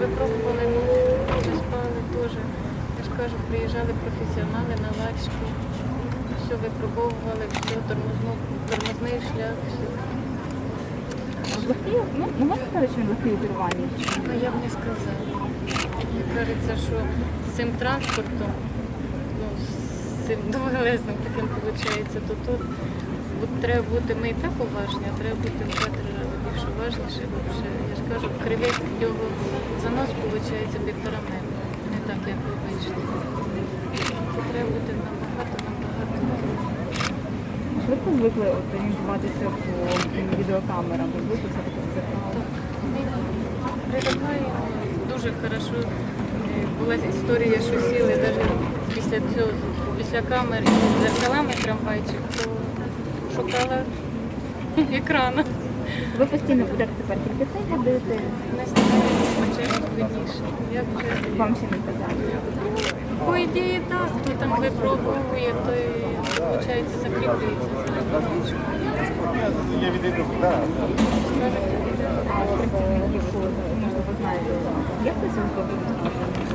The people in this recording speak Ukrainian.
випробували ну, дуже спали теж. Я ж кажу, приїжджали професіонали на лачку, все випробовували, все, тормозну, тормозний шлях, все. Легкий, ну, не можна сказати, що він легкий у керуванні. Ну я б не сказала. Мені кажеться, що з цим транспортом, ну, з цим довелезним таким виходить, то тут треба бути, ми і так уважні, а треба бути в два-три рази бо вже, Я ж кажу, кривий його занос виходить півтора метра. Не так, як обично. Це треба бути набагато, набагато. Швидко звикли орієнтуватися по відеокамерам, ви звикли все таки дзеркало. Привикаю дуже хорошо. Е, Була історія, що сіли навіть після цього, після камер з зеркалами трамвайчик, то шукала екрана. Ви постійно будете тепер тільки це ходити. Я вже вам ще не казали. по ідеї так, хто там випробовує, той виходить закріплюється за. Я відійду. Так. Працівників, можливо, ви знаєте, як ви звикли?